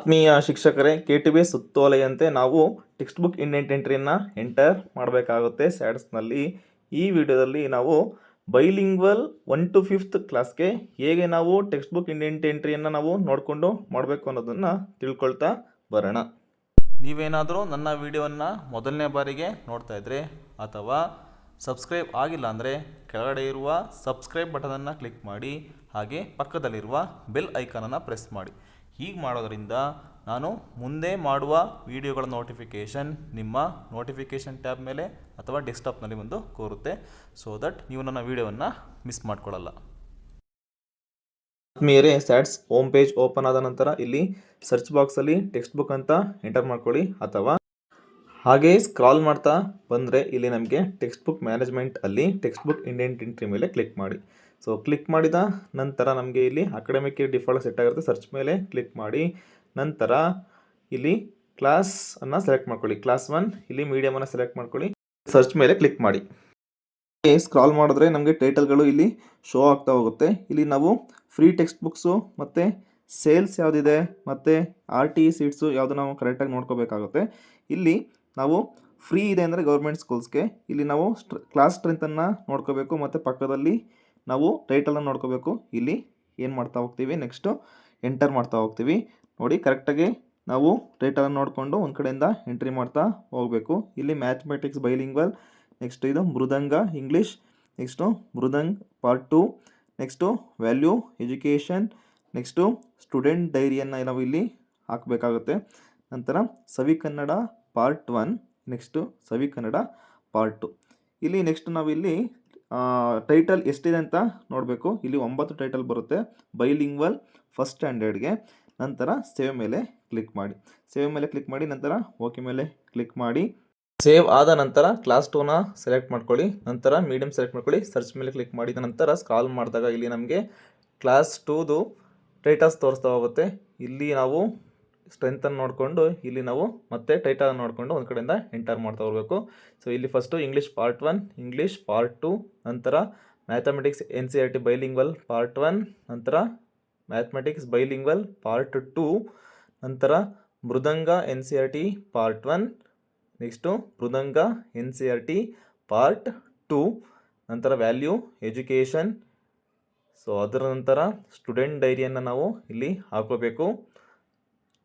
ಆತ್ಮೀಯ ಶಿಕ್ಷಕರೇ K T B ಸುತ್ತೋಲೆಯಂತೆ ನಾವು ಟೆಕ್ಸ್ಟ್ ಬುಕ್ ಇಂಡೆಂಟ್ ಎಂಟ್ರಿಯನ್ನು ಎಂಟರ್ ಮಾಡಬೇಕಾಗುತ್ತೆ ಸ್ಯಾಡ್ಸ್ನಲ್ಲಿ ಈ ವಿಡಿಯೋದಲ್ಲಿ ನಾವು ಬೈಲಿಂಗ್ವಲ್ ಒನ್ ಟು ಫಿಫ್ತ್ ಕ್ಲಾಸ್ಗೆ ಹೇಗೆ ನಾವು ಟೆಕ್ಸ್ಟ್ ಬುಕ್ ಇಂಡೆಂಟ್ ಎಂಟ್ರಿಯನ್ನು ನಾವು ನೋಡಿಕೊಂಡು ಮಾಡಬೇಕು ಅನ್ನೋದನ್ನು ತಿಳ್ಕೊಳ್ತಾ ಬರೋಣ. ನೀವೇನಾದರೂ ನನ್ನ ವಿಡಿಯೋವನ್ನು ಮೊದಲನೇ ಬಾರಿಗೆ ನೋಡ್ತಾ ಇದ್ರೆ ಅಥವಾ ಸಬ್ಸ್ಕ್ರೈಬ್ ಆಗಿಲ್ಲ ಅಂದರೆ ಕೆಳಗಡೆ ಇರುವ ಸಬ್ಸ್ಕ್ರೈಬ್ ಬಟನನ್ನು ಕ್ಲಿಕ್ ಮಾಡಿ, ಹಾಗೆ ಪಕ್ಕದಲ್ಲಿರುವ ಬೆಲ್ ಐಕಾನನ್ನು ಪ್ರೆಸ್ ಮಾಡಿ. ಹೀಗೆ ಮಾಡೋದರಿಂದ ನಾನು ಮುಂದೆ ಮಾಡುವ ವಿಡಿಯೋಗಳ ನೋಟಿಫಿಕೇಷನ್ ನಿಮ್ಮ ನೋಟಿಫಿಕೇಷನ್ ಟ್ಯಾಬ್ ಮೇಲೆ ಅಥವಾ ಡೆಸ್ಕ್ಟಾಪ್ನಲ್ಲಿ ಬಂದು ಕೋರುತ್ತೆ. ಸೊ ದಟ್ ನೀವು ನನ್ನ ವೀಡಿಯೋವನ್ನು ಮಿಸ್ ಮಾಡ್ಕೊಳ್ಳಲ್ಲ. ಆತ್ಮೀಯರೇ, ಸ್ಯಾಟ್ಸ್ ಹೋಮ್ ಪೇಜ್ ಓಪನ್ ಆದ ನಂತರ ಇಲ್ಲಿ ಸರ್ಚ್ ಬಾಕ್ಸಲ್ಲಿ ಟೆಕ್ಸ್ಟ್ ಬುಕ್ ಅಂತ ಎಂಟರ್ ಮಾಡ್ಕೊಳ್ಳಿ ಅಥವಾ ಹಾಗೆ ಸ್ಕ್ರಾಲ್ ಮಾಡ್ತಾ ಬಂದರೆ ಇಲ್ಲಿ ನಮಗೆ ಟೆಕ್ಸ್ಟ್ ಬುಕ್ ಮ್ಯಾನೇಜ್ಮೆಂಟ್ ಅಲ್ಲಿ ಟೆಕ್ಸ್ಟ್ ಬುಕ್ ಇಂಡೆಂಟ್ ಎಂಟ್ರಿ ಮೇಲೆ ಕ್ಲಿಕ್ ಮಾಡಿ. ಸೊ ಕ್ಲಿಕ್ ಮಾಡಿದ ನಂತರ ನಮಗೆ ಇಲ್ಲಿ ಅಕಾಡೆಮಿಕ್ ಡಿಫಾಲ್ಟ್ ಸೆಟ್ ಆಗಿರುತ್ತೆ. ಸರ್ಚ್ ಮೇಲೆ ಕ್ಲಿಕ್ ಮಾಡಿ ನಂತರ ಇಲ್ಲಿ ಕ್ಲಾಸ್ ಅನ್ನು ಸೆಲೆಕ್ಟ್ ಮಾಡ್ಕೊಳ್ಳಿ. ಕ್ಲಾಸ್ ಒನ್ ಇಲ್ಲಿ ಮೀಡಿಯಮನ್ನು ಸೆಲೆಕ್ಟ್ ಮಾಡ್ಕೊಳ್ಳಿ. ಸರ್ಚ್ ಮೇಲೆ ಕ್ಲಿಕ್ ಮಾಡಿ. ಸ್ಕ್ರಾಲ್ ಮಾಡಿದ್ರೆ ನಮಗೆ ಟೈಟಲ್ಗಳು ಇಲ್ಲಿ ಶೋ ಆಗ್ತಾ ಹೋಗುತ್ತೆ. ಇಲ್ಲಿ ನಾವು ಫ್ರೀ ಟೆಕ್ಸ್ಟ್ ಬುಕ್ಸು ಮತ್ತು ಸೇಲ್ಸ್ ಯಾವುದಿದೆ ಮತ್ತು ಆರ್ ಟಿ ಸೀಟ್ಸು ಯಾವುದು ನಾವು ಕರೆಕ್ಟಾಗಿ ನೋಡ್ಕೋಬೇಕಾಗುತ್ತೆ. ಇಲ್ಲಿ ನಾವು ಫ್ರೀ ಇದೆ ಅಂದರೆ ಗೌರ್ಮೆಂಟ್ ಸ್ಕೂಲ್ಸ್ಗೆ ಇಲ್ಲಿ ನಾವು ಕ್ಲಾಸ್ ಸ್ಟ್ರೆಂತನ್ನು ನೋಡ್ಕೋಬೇಕು. ಮತ್ತು ಪಕ್ಕದಲ್ಲಿ ನಾವು ಟೈಟಲನ್ನು ನೋಡ್ಕೋಬೇಕು. ಇಲ್ಲಿ ಏನು ಮಾಡ್ತಾ ಹೋಗ್ತೀವಿ? ನೆಕ್ಸ್ಟು ಎಂಟರ್ ಮಾಡ್ತಾ ಹೋಗ್ತೀವಿ. ನೋಡಿ ಕರೆಕ್ಟಾಗಿ ನಾವು ಟೈಟಲನ್ನು ನೋಡಿಕೊಂಡು ಒಂದು ಕಡೆಯಿಂದ ಎಂಟ್ರಿ ಮಾಡ್ತಾ ಹೋಗಬೇಕು. ಇಲ್ಲಿ ಮ್ಯಾಥಮೆಟಿಕ್ಸ್ ಬೈಲಿಂಗ್ವಲ್ ನೆಕ್ಸ್ಟ್ ಇದು Mridanga English next Mridang part two next value education next student ಡೈರಿಯನ್ನು ನಾವು ಇಲ್ಲಿ ಹಾಕಬೇಕಾಗುತ್ತೆ. ನಂತರ Savi Kannada part one next Savi Kannada part two ಇಲ್ಲಿ ನೆಕ್ಸ್ಟ್ ನಾವಿಲ್ಲಿ ಟೈಟಲ್ ಎಷ್ಟಿದೆ ಅಂತ ನೋಡಬೇಕು. ಇಲ್ಲಿ ಒಂಬತ್ತು ಟೈಟಲ್ ಬರುತ್ತೆ. ಬೈಲಿಂಗ್ವಲ್ ಫಸ್ಟ್ ಸ್ಟ್ಯಾಂಡರ್ಡ್ಗೆ ನಂತರ ಸೇವ್ ಮೇಲೆ ಕ್ಲಿಕ್ ಮಾಡಿ. ಸೇವ್ ಮೇಲೆ ಕ್ಲಿಕ್ ಮಾಡಿ, ನಂತರ ಓಕೆ ಮೇಲೆ ಕ್ಲಿಕ್ ಮಾಡಿ. ಸೇವ್ ಆದ ನಂತರ ಕ್ಲಾಸ್ ಟೂನ ಸೆಲೆಕ್ಟ್ ಮಾಡ್ಕೊಳ್ಳಿ. ನಂತರ ಮೀಡಿಯಮ್ ಸೆಲೆಕ್ಟ್ ಮಾಡ್ಕೊಳ್ಳಿ. ಸರ್ಚ್ ಮೇಲೆ ಕ್ಲಿಕ್ ಮಾಡಿದ ನಂತರ ಸ್ಕ್ರಾಲ್ ಮಾಡಿದಾಗ ಇಲ್ಲಿ ನಮಗೆ ಕ್ಲಾಸ್ ಟೂದು ಟೈಟಲ್ಸ್ ತೋರಿಸ್ತಾ ಹೋಗುತ್ತೆ. ಇಲ್ಲಿ ನಾವು ಸ್ಟ್ರೆಂತನ್ನು ನೋಡಿಕೊಂಡು ಇಲ್ಲಿ ನಾವು ಮತ್ತೆ ಟೈಟಲ್ ನೋಡಿಕೊಂಡು ಒಂದು ಕಡೆಯಿಂದ ಎಂಟರ್ ಮಾಡ್ತಾ ಹೋಗಬೇಕು. ಸೊ ಇಲ್ಲಿ first English part one English part two ನಂತರ mathematics N C R T bilingual part one ನಂತರ ಮ್ಯಾಥಮೆಟಿಕ್ಸ್ ಬೈಲಿಂಗ್ವಲ್ ಪಾರ್ಟ್ ಟು ನಂತರ Mridanga N C R T part one next Mridanga N C R T part two ನಂತರ value education so ಅದರ ನಂತರ student ಡೈರಿಯನ್ನು ನಾವು ಇಲ್ಲಿ ಹಾಕೋಬೇಕು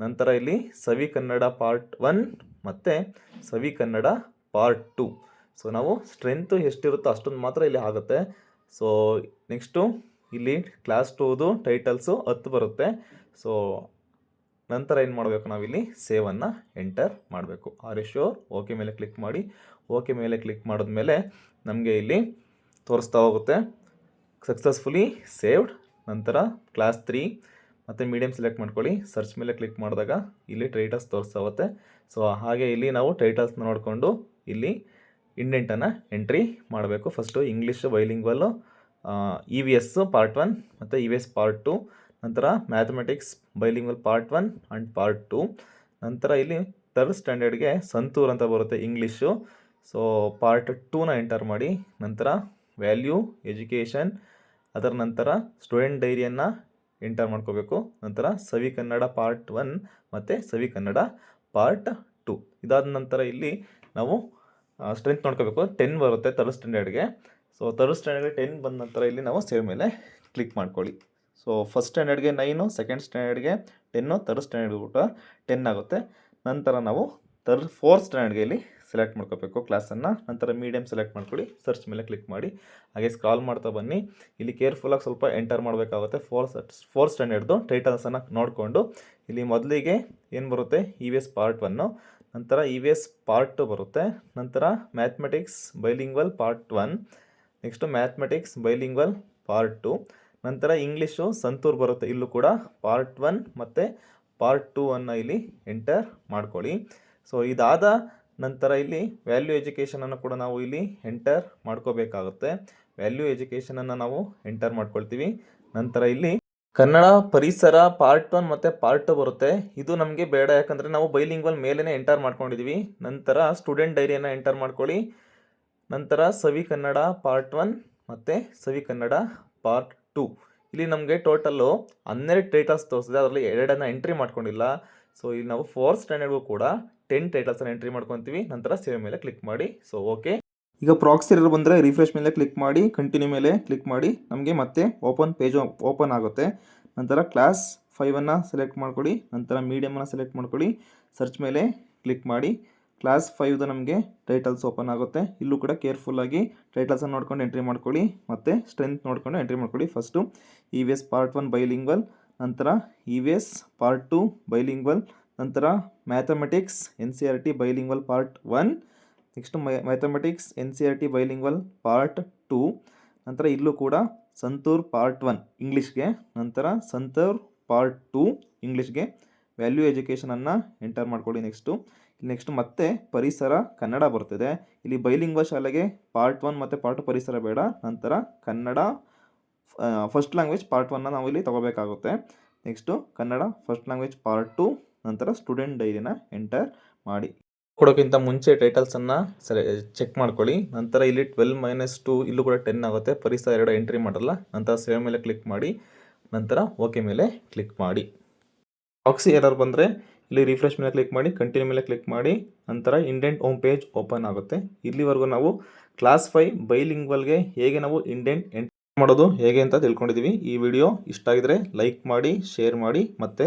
ನಂತರ ಇಲ್ಲಿ ಸವಿ ಕನ್ನಡ ಪಾರ್ಟ್ ಒನ್ ಮತ್ತು Savi Kannada part two so ನಾವು ಸ್ಟ್ರೆಂತು ಎಷ್ಟಿರುತ್ತೋ ಅಷ್ಟೊಂದು ಮಾತ್ರ ಇಲ್ಲಿ ಆಗುತ್ತೆ. ಸೊ ನೆಕ್ಸ್ಟು ಇಲ್ಲಿ ಕ್ಲಾಸ್ ಟೂದು ಟೈಟಲ್ಸು ಹತ್ತು ಬರುತ್ತೆ. ಸೊ ನಂತರ ಏನು ಮಾಡಬೇಕು ನಾವಿಲ್ಲಿ ಸೇವನ್ನು ಎಂಟರ್ ಮಾಡಬೇಕು. ಆರ್ ಎಸ್ ಶೋರ್ ಓಕೆ ಮೇಲೆ ಕ್ಲಿಕ್ ಮಾಡಿ. ಓಕೆ ಮೇಲೆ ಕ್ಲಿಕ್ ಮಾಡಿದ್ಮೇಲೆ ನಮಗೆ ಇಲ್ಲಿ ತೋರಿಸ್ತಾ ಹೋಗುತ್ತೆ. ಸಕ್ಸಸ್ಫುಲಿ ಸೇವ್ಡ್ ನಂತರ ಕ್ಲಾಸ್ ತ್ರೀ ಮತ್ತು ಮೀಡಿಯಮ್ ಸೆಲೆಕ್ಟ್ ಮಾಡ್ಕೊಳ್ಳಿ. ಸರ್ಚ್ ಮೇಲೆ ಕ್ಲಿಕ್ ಮಾಡಿದಾಗ ಇಲ್ಲಿ ಟೈಟಲ್ಸ್ ತೋರಿಸ್ತಾವತ್ತೆ ಸೊ ಹಾಗೆ ಇಲ್ಲಿ ನಾವು ಟೈಟಲ್ಸ್ನ ನೋಡಿಕೊಂಡು ಇಲ್ಲಿ ಇಂಡೆಂಟನ್ನು ಎಂಟ್ರಿ ಮಾಡಬೇಕು. First English bilingual E V S part one ಮತ್ತು E V S part two ನಂತರ mathematics bilingual part one and part two ನಂತರ ಇಲ್ಲಿ ಥರ್ಡ್ ಸ್ಟ್ಯಾಂಡರ್ಡ್ಗೆ ಸಂತೂರ್ ಅಂತ ಬರುತ್ತೆ ಇಂಗ್ಲೀಷು ಸೊ ಪಾರ್ಟ್ ಟೂನ ಎಂಟರ್ ಮಾಡಿ, ನಂತರ ವ್ಯಾಲ್ಯೂ ಎಜುಕೇಷನ್ ಅದರ ನಂತರ ಸ್ಟೂಡೆಂಟ್ ಡೈರಿಯನ್ನು ಎಂಟರ್ ಮಾಡ್ಕೋಬೇಕು. ನಂತರ ಸವಿ ಕನ್ನಡ ಪಾರ್ಟ್ ಒನ್ ಮತ್ತು ಸವಿ ಕನ್ನಡ ಪಾರ್ಟ್ ಟು ಇದಾದ ನಂತರ ಇಲ್ಲಿ ನಾವು ಸ್ಟ್ರೆಂತ್ ನೋಡ್ಕೋಬೇಕು. ಟೆನ್ ಬರುತ್ತೆ ತರ್ಡ್ ಸ್ಟ್ಯಾಂಡರ್ಡ್ಗೆ ಸೊ ತರ್ಡ್ ಸ್ಟ್ಯಾಂಡರ್ಡ್ಗೆ ಟೆನ್ ಬಂದ ನಂತರ ಇಲ್ಲಿ ನಾವು ಸೇವ್ ಮೇಲೆ ಕ್ಲಿಕ್ ಮಾಡ್ಕೊಳ್ಳಿ. ಸೊ ಫಸ್ಟ್ ಸ್ಟ್ಯಾಂಡರ್ಡ್ಗೆ ನೈನು ಸೆಕೆಂಡ್ ಸ್ಟ್ಯಾಂಡರ್ಡ್ಗೆ ಟೆನ್ನು ತರ್ಡ್ ಸ್ಟ್ಯಾಂಡರ್ಡ್ಗೆ ಊಟ ಟೆನ್ ಆಗುತ್ತೆ. ನಂತರ ನಾವು ತರ್ಡ್ ಫೋರ್ತ್ ಸ್ಟ್ಯಾಂಡರ್ಡ್ಗೆ ಇಲ್ಲಿ ಸೆಲೆಕ್ಟ್ ಮಾಡ್ಕೋಬೇಕು ಕ್ಲಾಸನ್ನು ನಂತರ ಮೀಡಿಯಮ್ ಸೆಲೆಕ್ಟ್ ಮಾಡ್ಕೊಳ್ಳಿ. ಸರ್ಚ್ ಮೇಲೆ ಕ್ಲಿಕ್ ಮಾಡಿ. ಹಾಗೆ ಸ್ಕ್ರಾಲ್ ಮಾಡ್ತಾ ಬನ್ನಿ. ಇಲ್ಲಿ ಕೇರ್ಫುಲ್ಲಾಗಿ ಸ್ವಲ್ಪ ಎಂಟರ್ ಮಾಡಬೇಕಾಗುತ್ತೆ. ಫೋರ್ ಫೋರ್ ಸ್ಟ್ಯಾಂಡರ್ಡ್ದು ಟೈಟಲ್ಸನ್ನು ನೋಡಿಕೊಂಡು. ಇಲ್ಲಿ ಮೊದಲಿಗೆ ಏನು ಬರುತ್ತೆ? E V S part one ನಂತರ E V S part two ಬರುತ್ತೆ. ನಂತರ mathematics bilingual part one next mathematics bilingual part two ನಂತರ ಇಂಗ್ಲೀಷು ಸಂತೂರ್ ಬರುತ್ತೆ. ಇಲ್ಲೂ ಕೂಡ ಪಾರ್ಟ್ ಒನ್ ಮತ್ತು ಪಾರ್ಟ್ ಟೂ ಅನ್ನು ಇಲ್ಲಿ ಎಂಟರ್ ಮಾಡ್ಕೊಳ್ಳಿ. ಸೊ ಇದಾದ ನಂತರ ಇಲ್ಲಿ ವ್ಯಾಲ್ಯೂ ಎಜುಕೇಷನನ್ನು ಕೂಡ ನಾವು ಇಲ್ಲಿ ಎಂಟರ್ ಮಾಡ್ಕೋಬೇಕಾಗುತ್ತೆ. ವ್ಯಾಲ್ಯೂ ಎಜುಕೇಷನನ್ನು ನಾವು ಎಂಟರ್ ಮಾಡ್ಕೊಳ್ತೀವಿ. ನಂತರ ಇಲ್ಲಿ ಕನ್ನಡ ಪರಿಸರ ಪಾರ್ಟ್ ಒನ್ ಮತ್ತು ಪಾರ್ಟ್ ಟು ಬರುತ್ತೆ. ಇದು ನಮಗೆ ಬೇಡ, ಯಾಕಂದರೆ ನಾವು ಬೈಲಿಂಗ್ವಲ್ ಮೇಲೇ ಎಂಟರ್ ಮಾಡ್ಕೊಂಡಿದೀವಿ. ನಂತರ ಸ್ಟೂಡೆಂಟ್ ಡೈರಿಯನ್ನು ಎಂಟರ್ ಮಾಡ್ಕೊಳ್ಳಿ. ನಂತರ ಸವಿ ಕನ್ನಡ ಪಾರ್ಟ್ ಒನ್ ಮತ್ತು ಸವಿ ಕನ್ನಡ ಪಾರ್ಟ್ ಟು ಇಲ್ಲಿ ನಮಗೆ ಟೋಟಲ್ಲು ಹನ್ನೆರಡು ಟೈಟಲ್ಸ್ ತೋರಿಸಿದೆ ಅದರಲ್ಲಿ ಎರಡನ್ನು ಎಂಟ್ರಿ ಮಾಡ್ಕೊಂಡಿಲ್ಲ. ಸೊ ಇಲ್ಲಿ ನಾವು ಫೋರ್ತ್ ಸ್ಟ್ಯಾಂಡರ್ಡ್ಗೂ ಕೂಡ ಟೆನ್ ಟೈಟಲ್ಸನ್ನು ಎಂಟ್ರಿ ಮಾಡ್ಕೊತೀವಿ. ನಂತರ ಸೇವ್ ಮೇಲೆ ಕ್ಲಿಕ್ ಮಾಡಿ. ಸೊ ಓಕೆ ಈಗ ಪ್ರಾಕ್ಸಿ ಎರರ್ ಬಂದರೆ ರಿಫ್ರೆಶ್ ಮೇಲೆ ಕ್ಲಿಕ್ ಮಾಡಿ ಕಂಟಿನ್ಯೂ ಮೇಲೆ ಕ್ಲಿಕ್ ಮಾಡಿ. ನಮಗೆ ಮತ್ತೆ ಓಪನ್ ಪೇಜ್ ಓಪನ್ ಆಗುತ್ತೆ. ನಂತರ ಕ್ಲಾಸ್ ಫೈವನ್ನು ಸೆಲೆಕ್ಟ್ ಮಾಡ್ಕೊಳ್ಳಿ ನಂತರ ಮೀಡಿಯಮನ್ನು ಸೆಲೆಕ್ಟ್ ಮಾಡ್ಕೊಳ್ಳಿ ಸರ್ಚ್ ಮೇಲೆ ಕ್ಲಿಕ್ ಮಾಡಿ. ಕ್ಲಾಸ್ ಫೈವ್ದು ನಮಗೆ ಟೈಟಲ್ಸ್ ಓಪನ್ ಆಗುತ್ತೆ. ಇಲ್ಲೂ ಕೂಡ ಕೇರ್ಫುಲ್ಲಾಗಿ ಟೈಟಲ್ಸನ್ನು ನೋಡ್ಕೊಂಡು ಎಂಟ್ರಿ ಮಾಡ್ಕೊಳ್ಳಿ ಮತ್ತು ಸ್ಟ್ರೆಂತ್ ನೋಡ್ಕೊಂಡು ಎಂಟ್ರಿ ಮಾಡ್ಕೊಳ್ಳಿ first E V S part one bilingual ನಂತರ E V S part two bilingual ನಂತರ mathematics, N C R T bilingual part one next mathematics, N C R T bilingual part two ನಂತರ ಇಲ್ಲೂ ಕೂಡ Santoor part one ಇಂಗ್ಲೀಷ್ಗೆ. ನಂತರ Santoor part two ಇಂಗ್ಲೀಷ್ಗೆ. Value ಎಜುಕೇಷನನ್ನು enter ಮಾಡ್ಕೊಳ್ಳಿ ನೆಕ್ಸ್ಟು ನೆಕ್ಸ್ಟ್ ಮತ್ತೆ ಪರಿಸರ ಕನ್ನಡ ಬರ್ತಿದೆ. ಇಲ್ಲಿ ಬೈಲಿಂಗ್ವ ಶಾಲೆಗೆ ಪಾರ್ಟ್ ಒನ್ ಮತ್ತು ಪಾರ್ಟ್ ಪರಿಸರ ಬೇಡ. ನಂತರ ಕನ್ನಡ ಫಸ್ಟ್ ಲ್ಯಾಂಗ್ವೇಜ್ ಪಾರ್ಟ್ ಒನ್ನ ನಾವು ಇಲ್ಲಿ ತಗೋಬೇಕಾಗುತ್ತೆ. Next Kannada first language part two ನಂತರ ಸ್ಟೂಡೆಂಟ್ ಡೈರಿನ ಎಂಟರ್ ಮಾಡಿ. ಕೊಡೋಕ್ಕಿಂತ ಮುಂಚೆ ಟೈಟಲ್ಸನ್ನು ಸರಿ ಚೆಕ್ ಮಾಡ್ಕೊಳ್ಳಿ. ನಂತರ ಇಲ್ಲಿ ಟ್ವೆಲ್ ಮೈನಸ್ ಟು ಇಲ್ಲೂ ಕೂಡ ಟೆನ್ ಆಗುತ್ತೆ. ಪರಿಸರ ಎರಡು ಎಂಟ್ರಿ ಮಾಡಲ್ಲ. ನಂತರ ಸೇವ್ ಮೇಲೆ ಕ್ಲಿಕ್ ಮಾಡಿ. ನಂತರ ಓಕೆ ಮೇಲೆ ಕ್ಲಿಕ್ ಮಾಡಿ. ಆಕ್ಸಿ ಎರರ್ ಬಂದರೆ ಇಲ್ಲಿ ರಿಫ್ರೆಶ್ ಮೇಲೆ ಕ್ಲಿಕ್ ಮಾಡಿ ಕಂಟಿನ್ಯೂ ಮೇಲೆ ಕ್ಲಿಕ್ ಮಾಡಿ. ನಂತರ ಇಂಡೆಂಟ್ ಹೋಮ್ ಪೇಜ್ ಓಪನ್ ಆಗುತ್ತೆ. ಇಲ್ಲಿವರೆಗೂ ನಾವು ಕ್ಲಾಸ್ ಫೈ ಬೈಲಿಂಗ್ವಲ್ಗೆ ಹೇಗೆ ನಾವು ಇಂಡೆಂಟ್ ಎಂಟ್ರಿ ಮಾಡೋದು, ಹೇಗೆ ಅಂತ ತಿಳ್ಕೊಂಡಿದ್ದೀವಿ ಈ ವಿಡಿಯೋ ಇಷ್ಟ ಆಗಿದ್ರೆ ಲೈಕ್ ಮಾಡಿ ಶೇರ್ ಮಾಡಿ, ಮತ್ತು